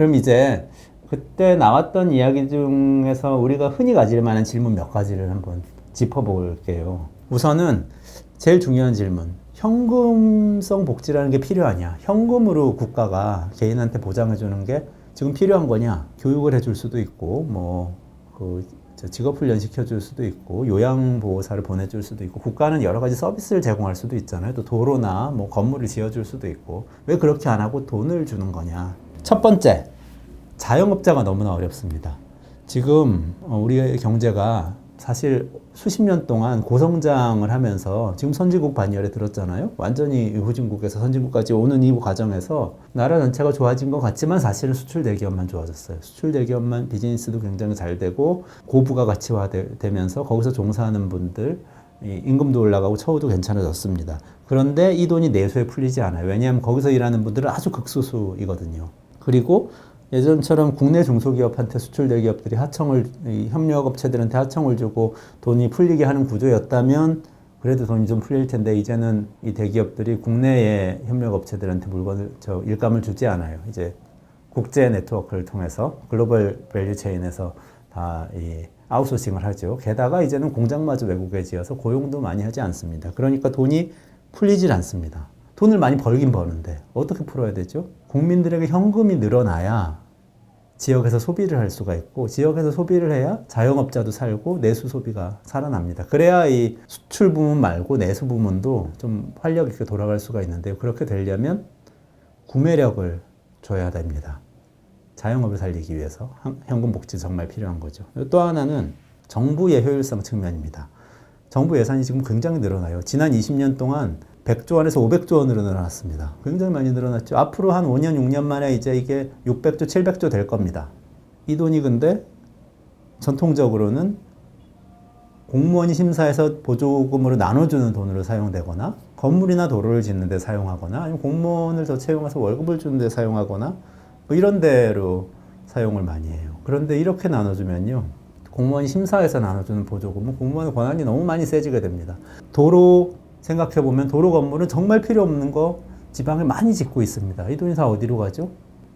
그럼 이제 그때 나왔던 이야기 중에서 우리가 흔히 가질 만한 질문 몇 가지를 한번 짚어볼게요. 우선은 제일 중요한 질문. 현금성 복지라는 게 필요하냐? 현금으로 국가가 개인한테 보장해 주는 게 지금 필요한 거냐? 교육을 해줄 수도 있고, 뭐, 그, 저 직업훈련 시켜줄 수도 있고, 요양보호사를 보내줄 수도 있고, 국가는 여러 가지 서비스를 제공할 수도 있잖아요. 또 도로나 뭐 건물을 지어줄 수도 있고, 왜 그렇게 안 하고 돈을 주는 거냐? 첫 번째, 자영업자가 너무나 어렵습니다. 지금 어, 우리의 경제가 사실 수십 년 동안 고성장을 하면서 지금 선진국 반열에 들었잖아요. 완전히 후진국에서 선진국까지 오는 이 과정에서 나라 전체가 좋아진 것 같지만 사실은 수출 대기업만 좋아졌어요. 수출 대기업만 비즈니스도 굉장히 잘 되고 고부가 가치화되면서 거기서 종사하는 분들 이 임금도 올라가고 처우도 괜찮아졌습니다. 그런데 이 돈이 내수에 풀리지 않아요. 왜냐하면 거기서 일하는 분들은 아주 극소수이거든요. 그리고 예전처럼 국내 중소기업한테 수출 대기업들이 하청을 이 협력업체들한테 하청을 주고 돈이 풀리게 하는 구조였다면 그래도 돈이 좀 풀릴 텐데 이제는 이 대기업들이 국내의 협력업체들한테 물건을 저 일감을 주지 않아요. 이제 국제 네트워크를 통해서 글로벌 밸류 체인에서 다 이 아웃소싱을 하죠. 게다가 이제는 공장마저 외국에 지어서 고용도 많이 하지 않습니다. 그러니까 돈이 풀리질 않습니다. 돈을 많이 벌긴 버는데 어떻게 풀어야 되죠? 국민들에게 현금이 늘어나야 지역에서 소비를 할 수가 있고 지역에서 소비를 해야 자영업자도 살고 내수 소비가 살아납니다. 그래야 이 수출 부문 말고 내수 부문도 좀 활력 있게 돌아갈 수가 있는데요. 그렇게 되려면 구매력을 줘야 됩니다. 자영업을 살리기 위해서 현금 복지 정말 필요한 거죠. 또 하나는 정부의 효율성 측면입니다. 정부 예산이 지금 굉장히 늘어나요. 지난 20년 동안 100조 원에서 500조 원으로 늘어났습니다. 굉장히 많이 늘어났죠. 앞으로 한 5년, 6년 만에 이제 이게 600조, 700조 될 겁니다. 이 돈이 근데 전통적으로는 공무원이 심사해서 보조금으로 나눠주는 돈으로 사용되거나 건물이나 도로를 짓는 데 사용하거나 아니면 공무원을 더 채용해서 월급을 주는 데 사용하거나 뭐 이런 데로 사용을 많이 해요. 그런데 이렇게 나눠주면요. 공무원이 심사해서 나눠주는 보조금은 공무원의 권한이 너무 많이 세지게 됩니다. 도로 생각해 보면 도로 건물은 정말 필요 없는 거 지방에 많이 짓고 있습니다. 이 돈이 다 어디로 가죠?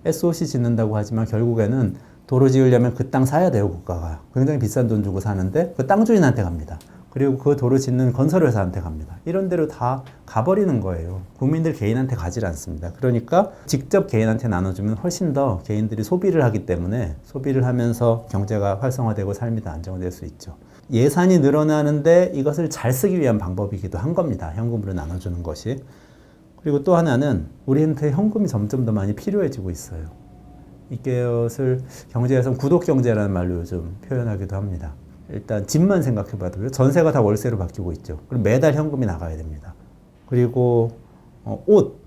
SOC 짓는다고 하지만 결국에는 도로 지으려면 그 땅 사야 돼요, 국가가. 굉장히 비싼 돈 주고 사는데 그 땅 주인한테 갑니다. 그리고 그 도로 짓는 건설회사한테 갑니다. 이런 데로 다 가버리는 거예요. 국민들 개인한테 가질 않습니다. 그러니까 직접 개인한테 나눠주면 훨씬 더 개인들이 소비를 하기 때문에 소비를 하면서 경제가 활성화되고 삶이 더 안정될 수 있죠. 예산이 늘어나는데 이것을 잘 쓰기 위한 방법이기도 한 겁니다. 현금으로 나눠주는 것이. 그리고 또 하나는 우리한테 현금이 점점 더 많이 필요해지고 있어요. 이것을 경제에서 구독 경제라는 말로 요즘 표현하기도 합니다. 일단 집만 생각해 봐도 전세가 다 월세로 바뀌고 있죠. 그럼 매달 현금이 나가야 됩니다. 그리고 어, 옷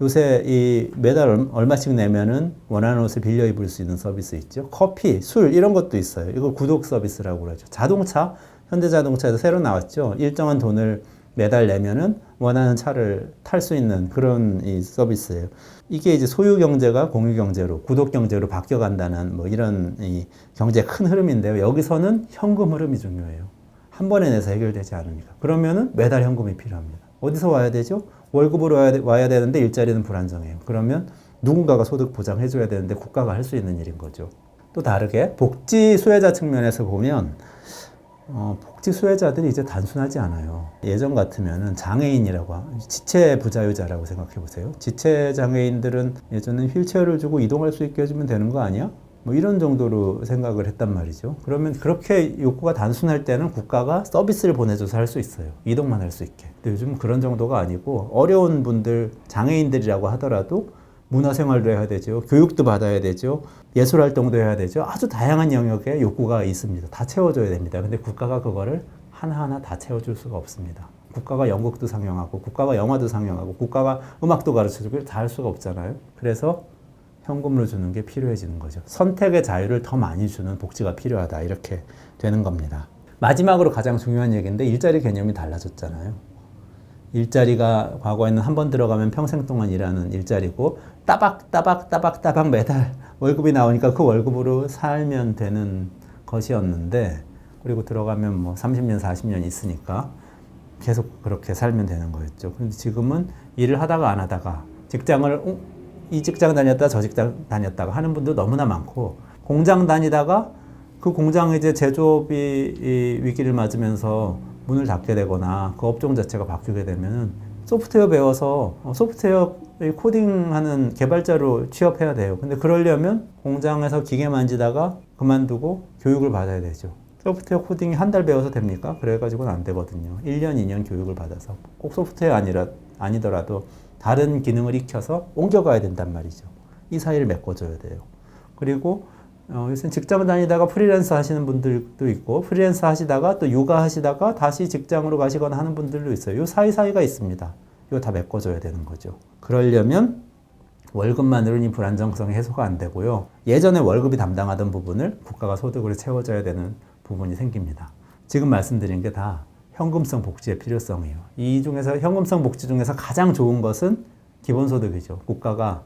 요새 이 매달 얼마씩 내면은 원하는 옷을 빌려 입을 수 있는 서비스 있죠. 커피, 술 이런 것도 있어요. 이거 구독 서비스라고 그러죠. 자동차 현대자동차에서 새로 나왔죠. 일정한 돈을 매달 내면은 원하는 차를 탈 수 있는 그런 이 서비스예요. 이게 이제 소유 경제가 공유 경제로 구독 경제로 바뀌어 간다는 뭐 이런 이 경제 큰 흐름인데요. 여기서는 현금 흐름이 중요해요. 한 번에 내서 해결되지 않으니까. 그러면은 매달 현금이 필요합니다. 어디서 와야 되죠? 월급으로 와야, 와야 되는데 일자리는 불안정해요. 그러면 누군가가 소득 보장해 줘야 되는데 국가가 할 수 있는 일인 거죠. 또 다르게 복지 수혜자 측면에서 보면 어, 복지 수혜자들이 이제 단순하지 않아요. 예전 같으면은 장애인이라고 지체 부자유자라고 생각해 보세요. 지체 장애인들은 예전엔 휠체어를 주고 이동할 수 있게 해주면 되는 거 아니야? 뭐 이런 정도로 생각을 했단 말이죠. 그러면 그렇게 욕구가 단순할 때는 국가가 서비스를 보내줘서 할 수 있어요. 이동만 할 수 있게. 근데 요즘 그런 정도가 아니고 어려운 분들 장애인들이라고 하더라도 문화생활도 해야 되죠. 교육도 받아야 되죠. 예술 활동도 해야 되죠. 아주 다양한 영역에 욕구가 있습니다. 다 채워줘야 됩니다. 근데 국가가 그거를 하나하나 다 채워줄 수가 없습니다. 국가가 연극도 상영하고, 국가가 영화도 상영하고, 국가가 음악도 가르쳐주고 다 할 수가 없잖아요. 그래서 현금으로 주는 게 필요해지는 거죠. 선택의 자유를 더 많이 주는 복지가 필요하다. 이렇게 되는 겁니다. 마지막으로 가장 중요한 얘기인데 일자리 개념이 달라졌잖아요. 일자리가 과거에는 한 번 들어가면 평생 동안 일하는 일자리고 따박 따박 따박 따박 매달 월급이 나오니까 그 월급으로 살면 되는 것이었는데 그리고 들어가면 뭐 30년 40년 있으니까 계속 그렇게 살면 되는 거였죠. 그런데 지금은 일을 하다가 안 하다가 직장을 어? 이 직장 다녔다 저 직장 다녔다가 하는 분도 너무나 많고 공장 다니다가 그 공장 이제 제조업이 이 위기를 맞으면서 문을 닫게 되거나 그 업종 자체가 바뀌게 되면은 소프트웨어 배워서 어, 소프트웨어 코딩하는 개발자로 취업해야 돼요. 근데 그러려면 공장에서 기계 만지다가 그만두고 교육을 받아야 되죠. 소프트웨어 코딩이 한 달 배워서 됩니까? 그래가지고는 안 되거든요. 1년, 2년 교육을 받아서 꼭 소프트웨어 아니라, 아니더라도 다른 기능을 익혀서 옮겨가야 된단 말이죠. 이 사이를 메꿔줘야 돼요. 그리고 어, 요새 직장을 다니다가 프리랜서 하시는 분들도 있고 프리랜서 하시다가 또 육아 하시다가 다시 직장으로 가시거나 하는 분들도 있어요. 요 사이사이가 있습니다. 이거 다 메꿔줘야 되는 거죠. 그러려면 월급만으로는 이 불안정성이 해소가 안 되고요. 예전에 월급이 담당하던 부분을 국가가 소득으로 채워줘야 되는 부분이 생깁니다. 지금 말씀드린 게 다 현금성 복지의 필요성이에요. 이 중에서 현금성 복지 중에서 가장 좋은 것은 기본소득이죠. 국가가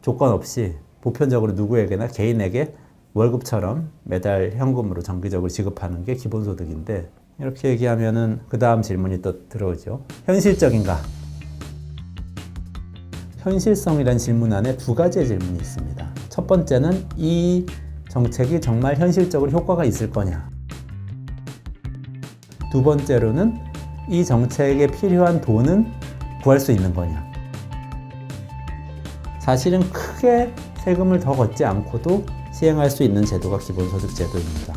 조건 없이 보편적으로 누구에게나 개인에게 월급처럼 매달 현금으로 정기적으로 지급하는 게 기본소득인데 이렇게 얘기하면은 그 다음 질문이 또 들어오죠. 현실적인가? 현실성이란 질문 안에 두 가지의 질문이 있습니다. 첫 번째는 이 정책이 정말 현실적으로 효과가 있을 거냐. 두 번째로는 이 정책에 필요한 돈은 구할 수 있는 거냐. 사실은 크게 세금을 더 걷지 않고도 시행할 수 있는 제도가 기본소득 제도입니다.